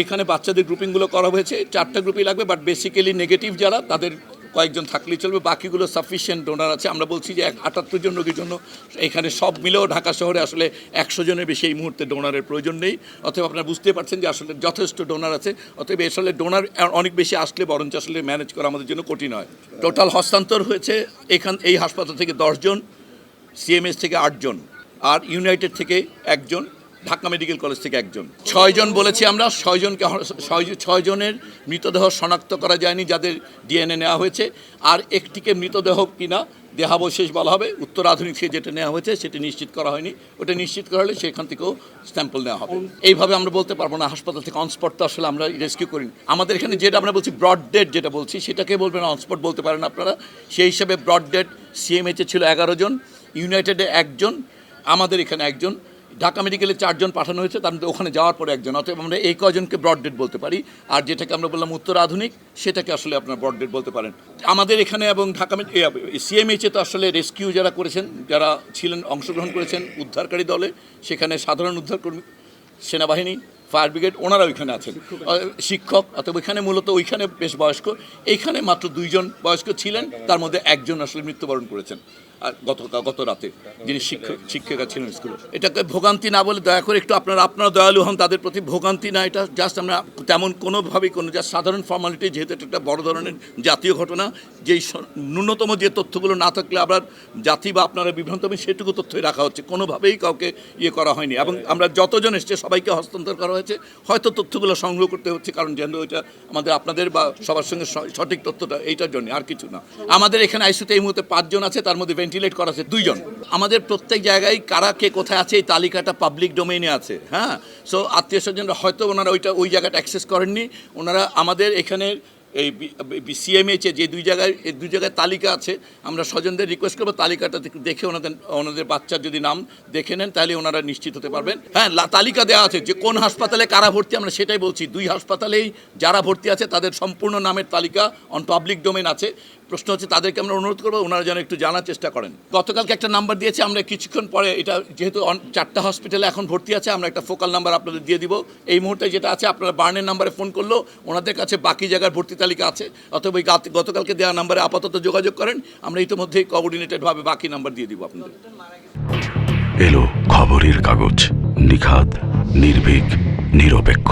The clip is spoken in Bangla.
এখানে বাচ্চাদের গ্রুপিংগুলো করা হয়েছে, চারটা গ্রুপই লাগবে বাট বেসিক্যালি নেগেটিভ যারা, তাদের কয়েকজন থাকলেই চলবে, বাকিগুলো সাফিসিয়েন্ট ডোনার আছে। আমরা বলছি যে এক আটাত্তর জন রোগীর জন্য এখানে সব মিলেও ঢাকা শহরে আসলে একশো জনের বেশি এই মুহূর্তে ডোনারের প্রয়োজন নেই। অতএব আপনারা বুঝতে পারছেন যে আসলে যথেষ্ট ডোনার আছে, অতএব আসলে ডোনার অনেক বেশি আসলে বরঞ্চ আসলে ম্যানেজ করা আমাদের জন্য কঠিন হয়। টোটাল হস্তান্তর হয়েছে এখান, এই হাসপাতাল থেকে দশজন সিএমএস থেকে আটজন আর ইউনাইটেড থেকে একজন ঢাকা মেডিকেল কলেজ থেকে একজন। ছয়জন বলেছি আমরা, ছয়জনকে ছয়- ছয়জনের মৃতদেহ শনাক্ত করা যায়নি, যাদের ডিএনএ নেওয়া হয়েছে। আর একটিকে মৃতদেহ কিনা দেহাবশেষ বলা হবে, উত্তর আধুনিক থেকে যেটা নেওয়া হয়েছে, সেটা নিশ্চিত করা হয়নি। ওটা নিশ্চিত করা হলে সেখান থেকেও স্যাম্পল নেওয়া হবে। এইভাবে আমরা বলতে পারব না, হাসপাতাল থেকে অনস্পট তো আসলে আমরা রেস্কিউ করি আমাদের এখানে যেটা আমরা বলছি ব্রড ডেট যেটা বলছি, সেটাকে বলবেন অনস্পট বলতে পারেন আপনারা। সেই হিসাবে ব্রড ডেট সিএমএইচে ছিল এগারো জন, ইউনাইটেডে একজন, আমাদের এখানে একজন। ঢাকা মেডিকেলে চারজন পাঠানো হয়েছে তার মধ্যে ওখানে যাওয়ার পরে একজন। অতএব আমরা এই কজনকে ব্রড ডেট বলতে পারি আর যেটাকে আমরা বললাম উত্তর আধুনিক সেটাকে আসলে আপনার ব্রড ডেট বলতে পারেন। আমাদের এখানে এবং ঢাকা সিএমএইচে তো আসলে রেস্কিউ যারা করেছেন যারা ছিলেন অংশগ্রহণ করেছেন উদ্ধারকারী দলে সেখানে সাধারণ উদ্ধারকর্মী সেনাবাহিনী ফায়ার ব্রিগেড ওনারা ওইখানে আছেন। শিক্ষক অথবা ওইখানে মূলত ওইখানে বেশ বয়স্ক। এইখানে মাত্র দুইজন বয়স্ক ছিলেন তার মধ্যে একজন আসলে মৃত্যুবরণ করেছেন। গত গত রাতে যিনি শিক্ষক, শিক্ষিকা ছিলেন স্কুলে। এটাকে ভোগান্তি না বলে দয়া করে একটু আপনারা আপনারা দয়ালু হন তাদের প্রতি। ভোগান্তি না, এটা জাস্ট আমরা তেমন কোনোভাবেই কোনো জাস্ট সাধারণ ফর্মালিটি যেহেতু এটা একটা বড় ধরনের জাতীয় ঘটনা, যেই ন্যূনতম যে তথ্যগুলো না থাকলে আবার জাতি বা আপনারা বিভ্রান্ত হবেন, সেটুকু তথ্যই রাখা হচ্ছে। কোনোভাবেই কাউকে ইয়ে করা হয়নি। এবং আমরা যতজন এসছে, সবাইকে হস্তান্তর করা হয়েছে। হয়তো তথ্যগুলো সংগ্রহ করতে হচ্ছে, কারণ যেন ওইটা আমাদের, আপনাদের বা সবার সঙ্গে সঠিক তথ্যটা এইটার জন্য, আর কিছু না। আমাদের এখানে আইসিউতে এই মুহূর্তে পাঁচজন আছে, তার মধ্যে ভেন্টিলেট করা আছে, দুইজন। আমাদের প্রত্যেক জায়গায় কারা কে কোথায় আছে, এই তালিকাটা পাবলিক ডোমেইনে আছে হ্যাঁ? সো আত্মীয় স্বজনরা হয়তো ওনারা ওইটা, ওই জায়গাটা অ্যাক্সেস করেননি। ওনারা আমাদের এখানে এই সিএমএইচে যে দুই জায়গায় এই দুই জায়গায় তালিকা আছে, আমরা স্বজনদের রিকোয়েস্ট করব তালিকাটা দেখে ওনাদের ওনাদের বাচ্চার যদি নাম দেখে নেন, তাহলে ওনারা নিশ্চিত হতে পারবেন। হ্যাঁ তালিকা দেওয়া আছে যে কোন হাসপাতালে কারা ভর্তি, আমরা সেটাই বলছি। দুই হাসপাতালেই যারা ভর্তি আছে, তাদের সম্পূর্ণ নামের তালিকা অন পাবলিক ডোমেন আছে। প্রশ্ন হচ্ছে, তাদেরকে আমরা অনুরোধ করব, ওনারা যেন একটু জানার চেষ্টা করেন। গতকালকে একটা নাম্বার দিয়েছে, আমরা কিছুক্ষণ পরে এটা যেহেতু চারটা হসপিটালে এখন ভর্তি আছে, আমরা একটা ফোকাল নাম্বার আপনাদের দিয়ে দিব। এই মুহূর্তে যেটা আছে, আপনারা বার্নের নাম্বারে ফোন করলেও ওনাদের কাছে বাকি জায়গার ভর্তি তালিকা আছে। অথবা ওই গতকালকে দেওয়া নাম্বারে আপাতত যোগাযোগ করেন, আমরা ইতিমধ্যেই কোঅর্ডিনেটেডভাবে বাকি নাম্বার দিয়ে দিব আপনাদের। এলো খবরের কাগজ, নিখাদ, নির্ভীক, নিরপেক্ষ।